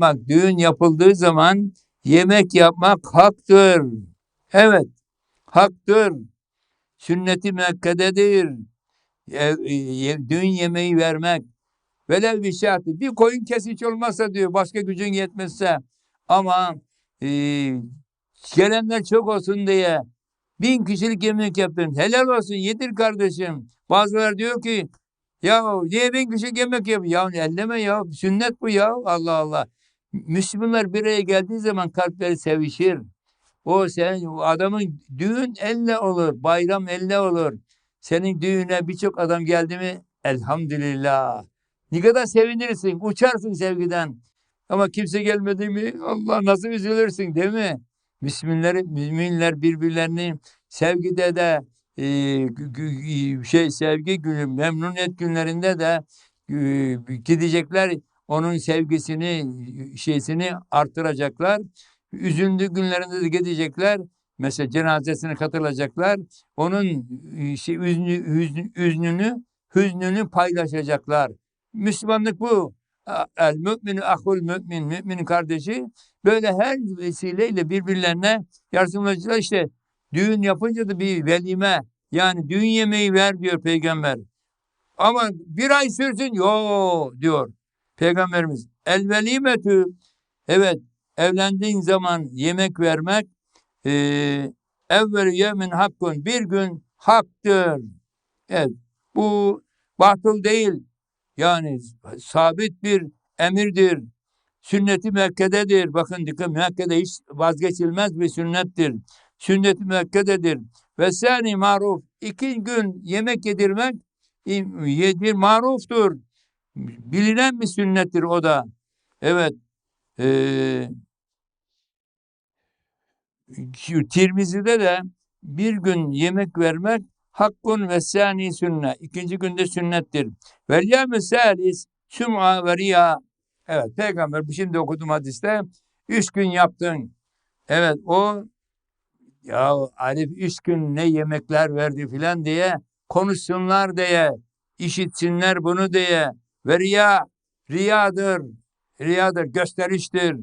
Bak düğün yapıldığı zaman yemek yapmak haktır. Evet, haktır. Sünneti müekkededir. E, düğün yemeği vermek. Velev bir şartı. Bir koyun kesiç olmazsa diyor başka gücün yetmezse. Ama e, gelenler çok olsun diye bin kişilik yemek yaptın. Helal olsun yedir kardeşim. Bazıları diyor ki ya niye bin kişilik yemek yap? Ya elleme ya. Sünnet bu ya. Allah Allah. Müslümanlar bir araya geldiği zaman kalpleri sevişir. O sen adamın düğün elle olur, bayram elle olur. Senin düğüne birçok adam geldi mi? Elhamdülillah. Ne kadar sevinirsin, uçarsın sevgiden. Ama kimse gelmedi mi? Allah nasıl üzülürsün değil mi? Müslümanlar, müminler birbirlerini sevgide de e, şey sevgi günü, memnuniyet günlerinde de e, gidecekler onun sevgisini, şeysini artıracaklar. Üzüldüğü günlerinde de gidecekler. Mesela cenazesine katılacaklar. Onun şey, üznü, hüznü, üznünü, hüznünü paylaşacaklar. Müslümanlık bu. El mümini ahul mümin, müminin kardeşi. Böyle her vesileyle birbirlerine yardımlaşıyorlar. İşte düğün yapınca da bir velime, yani düğün yemeği ver diyor peygamber. Ama bir ay sürsün, yo diyor peygamberimiz. El velimetü, evet evlendiğin zaman yemek vermek eee evvelü yemin hakkın bir gün haktır. Evet bu batıl değil. Yani sabit bir emirdir. Sünneti müekkededir. Bakın dikkat müekkede hiç vazgeçilmez bir sünnettir. Sünneti. Ve sani maruf. iki gün yemek yedirmek yedir maruftur. Bilinen bir sünnettir o da. Evet. Şu Tirmizi'de de bir gün yemek vermek hakkun ve sani sünnet. İkinci günde sünnettir. Vel yevmü salis süm'a ve riya. Evet peygamber bu şimdi okudum hadiste. Üç gün yaptın. Evet o ya Arif üç gün ne yemekler verdi filan diye konuşsunlar diye işitsinler bunu diye ve riya riyadır riyadır gösteriştir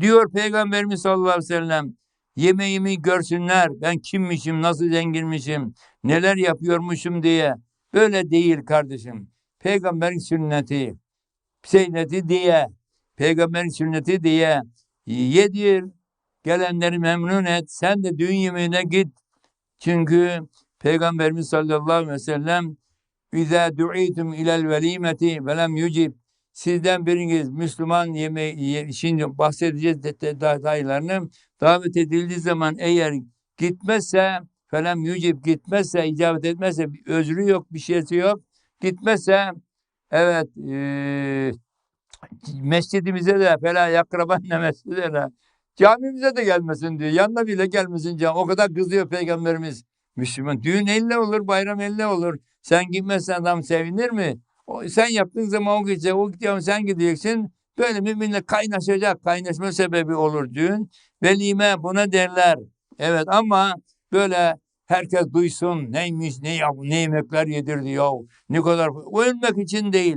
diyor Peygamberimiz sallallahu aleyhi ve sellem. Yemeğimi görsünler ben kimmişim nasıl zenginmişim neler yapıyormuşum diye. Böyle değil kardeşim. Peygamberin sünneti sünneti diye peygamberin sünneti diye yedir. Gelenleri memnun et sen de düğün yemeğine git. Çünkü Peygamberimiz sallallahu aleyhi ve sellem İzâ du'itum ilel velimeti ve lem yucib Sizden biriniz Müslüman yemeği, ye- şimdi bahsedeceğiz de- de- detaylarını. Davet edildiği zaman eğer gitmezse felem yucib gitmezse, icabet etmezse özrü yok, bir şeysi yok. Gitmezse evet eee mescidimize de fela yakrabanne mescide de camimize de gelmesin diyor. Yanına bile gelmesin cami. O kadar kızıyor Peygamberimiz. Müslüman. Düğün elle olur, bayram elle olur. Sen gitmezsen adam sevinir mi? O, sen yaptığın zaman o gidecek, o gidiyor sen gideceksin. Böyle müminle kaynaşacak, kaynaşma sebebi olur düğün. Velime buna derler. Evet ama böyle herkes duysun neymiş, ne, yap, ne yemekler yedirdi ya. Ne kadar, ölmek için değil.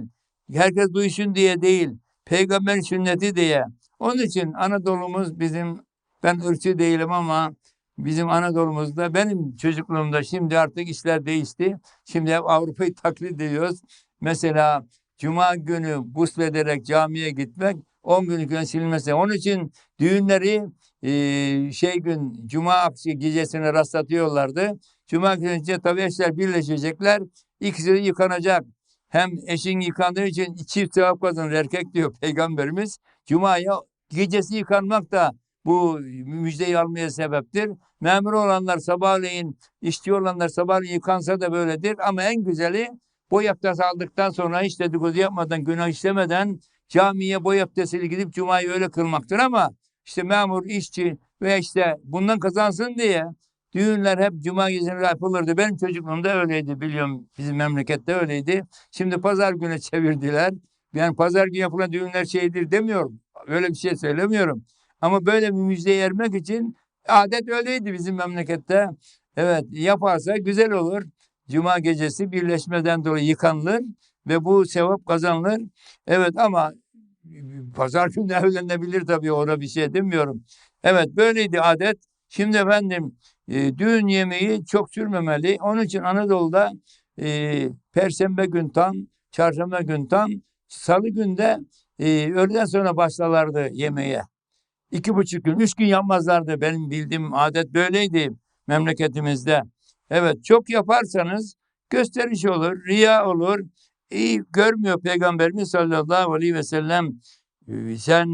Herkes duysun diye değil. Peygamber sünneti diye. Onun için Anadolu'muz bizim, ben ırkçı değilim ama bizim Anadolu'muzda benim çocukluğumda şimdi artık işler değişti. Şimdi hep Avrupa'yı taklit ediyoruz. Mesela Cuma günü guslederek camiye gitmek 10 gün gün silinmesi. Onun için düğünleri eee, şey gün Cuma gecesine rastlatıyorlardı. Cuma günü tabii eşler birleşecekler. İkisi de yıkanacak. Hem eşin yıkandığı için çift sevap kazanır erkek diyor Peygamberimiz. Cuma'ya gecesi yıkanmak da bu müjdeyi almaya sebeptir. Memur olanlar sabahleyin, işçi olanlar sabahleyin yıkansa da böyledir. Ama en güzeli boy abdesti aldıktan sonra hiç dedikodu yapmadan, günah işlemeden camiye boy abdestiyle gidip cumayı öyle kılmaktır ama işte memur, işçi ve işte bundan kazansın diye düğünler hep cuma gecesi yapılırdı. Benim çocukluğumda öyleydi biliyorum. Bizim memlekette öyleydi. Şimdi pazar günü çevirdiler. Yani pazar günü yapılan düğünler şeydir demiyorum. Öyle bir şey söylemiyorum. Ama böyle bir müjdeye ermek için adet öyleydi bizim memlekette. Evet yaparsa güzel olur. Cuma gecesi birleşmeden dolayı yıkanılır ve bu sevap kazanılır. Evet ama pazar günü evlenebilir tabii ona bir şey demiyorum. Evet böyleydi adet. Şimdi efendim e, düğün yemeği çok sürmemeli. Onun için Anadolu'da e, Perşembe gün tam, Çarşamba gün tam, Salı günde e, öğleden sonra başlarlardı yemeğe. İki buçuk gün, üç gün yapmazlardı. Benim bildiğim adet böyleydi memleketimizde. Evet çok yaparsanız gösteriş olur, riya olur. İyi görmüyor Peygamberimiz sallallahu aleyhi ve sellem. Ee, Sen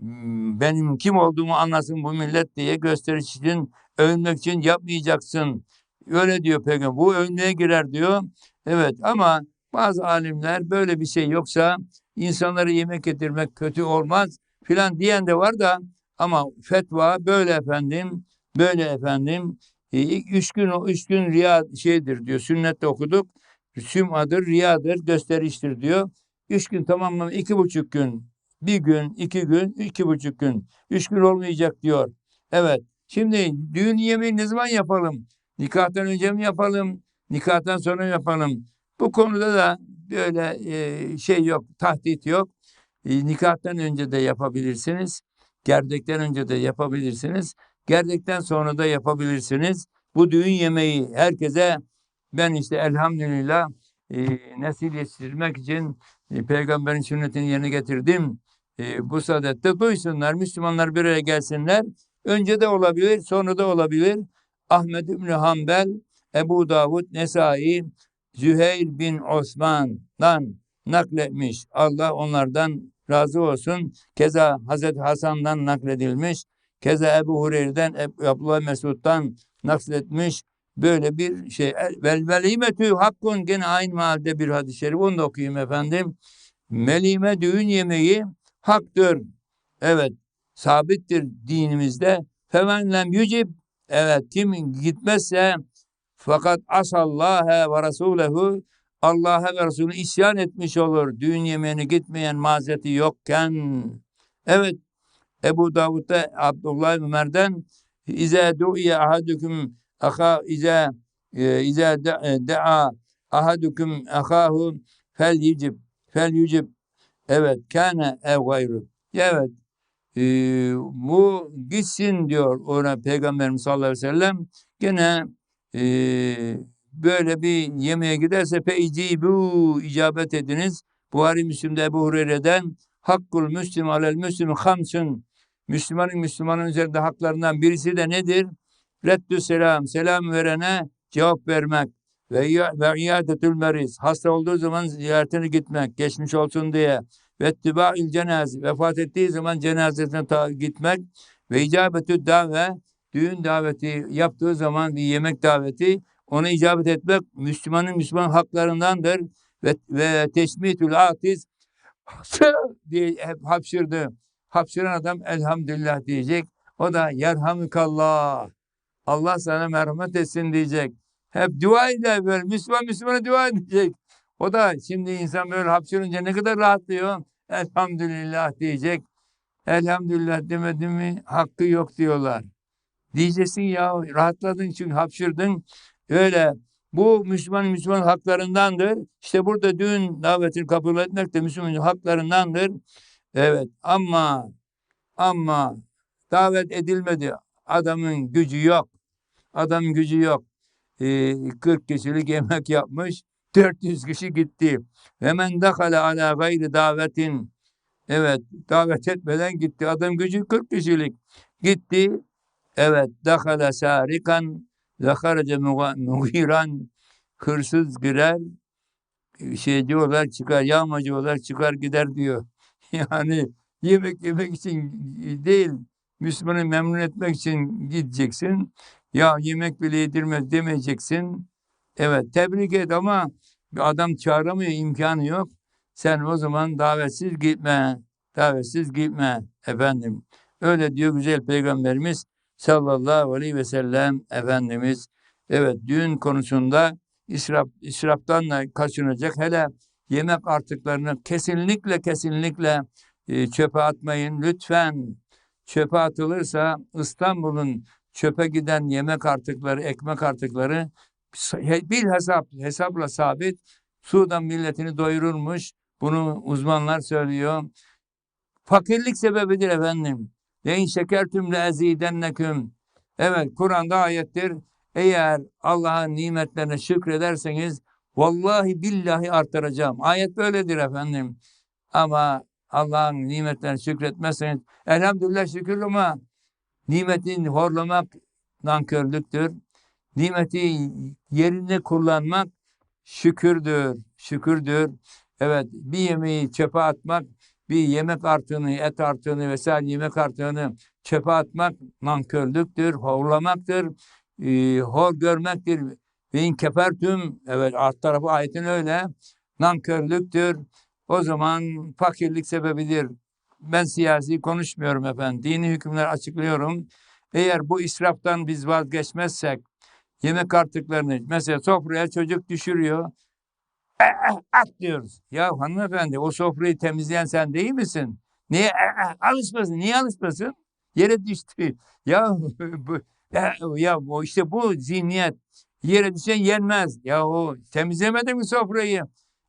mm, benim kim olduğumu anlasın bu millet diye gösteriş için, övünmek için yapmayacaksın. Öyle diyor Peygamber. Bu övünmeye girer diyor. Evet ama bazı alimler böyle bir şey yoksa insanları yemek getirmek kötü olmaz filan diyen de var da ama fetva böyle efendim, böyle efendim. E, üç gün o üç gün riya şeydir diyor. Sünnette okuduk. Sümadır, riyadır, gösteriştir diyor. Üç gün tamamlam iki buçuk gün, bir gün, iki gün, iki buçuk gün. Üç gün olmayacak diyor. Evet. Şimdi düğün yemeği ne zaman yapalım? Nikahtan önce mi yapalım? Nikahtan sonra mı yapalım? Bu konuda da böyle e, şey yok, tahdit yok. E, nikahtan önce de yapabilirsiniz. Gerdekten önce de yapabilirsiniz. Gerdekten sonra da yapabilirsiniz. Bu düğün yemeği herkese ben işte elhamdülillah e, nesil yetiştirmek için e, peygamberin sünnetini yerine getirdim. E, bu saadette duysunlar, Müslümanlar bir araya gelsinler. Önce de olabilir, sonra da olabilir. Ahmed İbni Hanbel, Ebu Davud, Nesai, Züheyr bin Osman'dan nakletmiş. Allah onlardan razı olsun. Keza Hazreti Hasan'dan nakledilmiş. Keza Ebu Hureyre'den, Abdullah Mesud'dan nakletmiş. Böyle bir şey. Vel velimetü hakkun gene aynı mahalde bir hadis-i şerif. Onu da okuyayım efendim. Melime düğün yemeği haktır. Evet. Sabittir dinimizde. Femen lem yücib. Evet. Kim gitmezse fakat asallâhe ve rasûlehu Allah'a ve Resulü isyan etmiş olur. Düğün yemeğine gitmeyen mazereti yokken. Evet. Ebu Davud'da Abdullah Ömer'den İze du'iye ahadüküm aka ize ize da'a ahadüküm akahu fel yicib fel yücib evet kâne ev gayru evet e, bu gitsin diyor ona Peygamberimiz sallallahu aleyhi ve sellem gene e, böyle bir yemeğe giderse icibu icabet ediniz. Buhari Müslim'de Ebu Hureyre'den Hakkul Müslim alel Müslim hamsun. Müslümanın Müslümanın üzerinde haklarından birisi de nedir? Reddü selam, selam verene cevap vermek. Ve, iadetül meriz, hasta olduğu zaman ziyaretine gitmek, geçmiş olsun diye. Ve tibâil cenaz, vefat ettiği zaman cenazesine ta- gitmek. Ve icabetü dave, düğün daveti yaptığı zaman bir yemek daveti, ona icabet etmek Müslümanın Müslüman haklarındandır ve, ve teşmitül atiz diye hep hapşırdı. Hapşıran adam elhamdülillah diyecek. O da yerhamükallah. Allah sana merhamet etsin diyecek. Hep dua eder böyle. Müslüman Müslümana dua edecek. O da şimdi insan böyle hapşırınca ne kadar rahatlıyor. Elhamdülillah diyecek. Elhamdülillah demedin mi hakkı yok diyorlar. Diyeceksin ya rahatladın çünkü hapşırdın. Öyle bu Müslüman Müslüman haklarındandır. İşte burada düğün davetini kabul etmek de Müslüman haklarındandır. Evet ama ama davet edilmedi. Adamın gücü yok. Adamın gücü yok. Ee, 40 kişilik yemek yapmış. 400 kişi gitti. Hemen dakala ala gayri davetin. Evet davet etmeden gitti. Adam gücü 40 kişilik. Gitti. Evet dakala sarikan zakaraca mugiran hırsız girer şeyci olarak çıkar, yağmacı olarak çıkar gider diyor. Yani yemek yemek için değil, Müslümanı memnun etmek için gideceksin. Ya yemek bile yedirmez demeyeceksin. Evet tebrik et ama adam çağıramıyor, imkanı yok. Sen o zaman davetsiz gitme, davetsiz gitme efendim. Öyle diyor güzel peygamberimiz sallallahu aleyhi ve sellem Efendimiz. Evet düğün konusunda israf, israftan kaçınacak. Hele yemek artıklarını kesinlikle kesinlikle e, çöpe atmayın. Lütfen çöpe atılırsa İstanbul'un çöpe giden yemek artıkları, ekmek artıkları bir hesap hesapla sabit Sudan milletini doyururmuş. Bunu uzmanlar söylüyor. Fakirlik sebebidir efendim. Leyin şekertüm le ezidenneküm. Evet Kur'an'da ayettir. Eğer Allah'ın nimetlerine şükrederseniz vallahi billahi artıracağım. Ayet böyledir efendim. Ama Allah'ın nimetlerine şükretmezseniz elhamdülillah şükür ama nimetini horlamak nankörlüktür. Nimeti yerinde kullanmak şükürdür. Şükürdür. Evet bir yemeği çöpe atmak, bir yemek artığını, et artığını vesaire yemek artığını çöpe atmak nankörlüktür, horlamaktır, e, hor görmektir. Ve in kefertüm, evet alt tarafı ayetin öyle, nankörlüktür. O zaman fakirlik sebebidir. Ben siyasi konuşmuyorum efendim. Dini hükümler açıklıyorum. Eğer bu israftan biz vazgeçmezsek, yemek artıklarını, mesela sofraya çocuk düşürüyor, "E, e, at diyoruz. Ya hanımefendi o sofrayı temizleyen sen değil misin? Niye e, e, alışmasın? Niye alışmasın? Yere düştü. Ya bu ya, ya işte bu zihniyet yere düşen yenmez. Ya o temizlemedin mi sofrayı?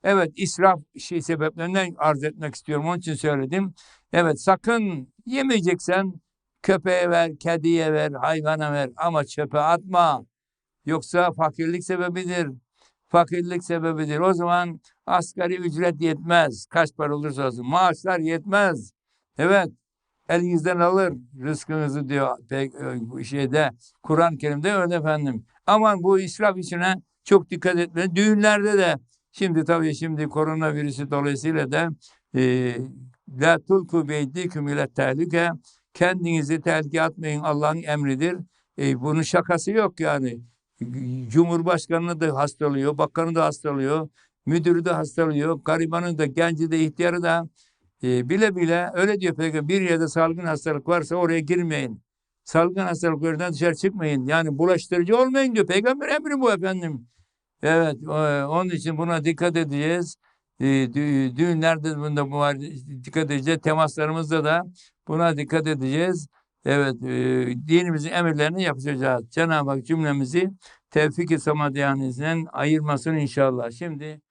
Evet israf şey sebeplerinden arz etmek istiyorum. Onun için söyledim. Evet sakın yemeyeceksen köpeğe ver, kediye ver, hayvana ver ama çöpe atma. Yoksa fakirlik sebebidir. Fakirlik sebebidir. O zaman asgari ücret yetmez. Kaç para olursa olsun. Maaşlar yetmez. Evet. Elinizden alır rızkınızı diyor pek e, şeyde Kur'an-ı Kerim'de öyle efendim. Aman bu israf içine çok dikkat etme. Düğünlerde de şimdi tabii şimdi koronavirüsü dolayısıyla da e, la tulku beydiküm ile tehlike kendinizi tehlikeye atmayın Allah'ın emridir. E, bunun şakası yok yani. Cumhurbaşkanı da hastalıyor, bakanı da hastalıyor, müdürü de hastalıyor, garibanı da, genci de, ihtiyarı da e, bile bile öyle diyor peygamber bir yerde salgın hastalık varsa oraya girmeyin. Salgın hastalıklardan dışarı çıkmayın. Yani bulaştırıcı olmayın diyor. Peygamber emri bu efendim. Evet, e, onun için buna dikkat edeceğiz. E, dü- düğünlerde bunda dikkat edeceğiz. Temaslarımızda da buna dikkat edeceğiz. Evet, e, dinimizin emirlerini yapacağız. Cenab-ı Hak cümlemizi tevfik-i samadiyanizden ayırmasın inşallah. Şimdi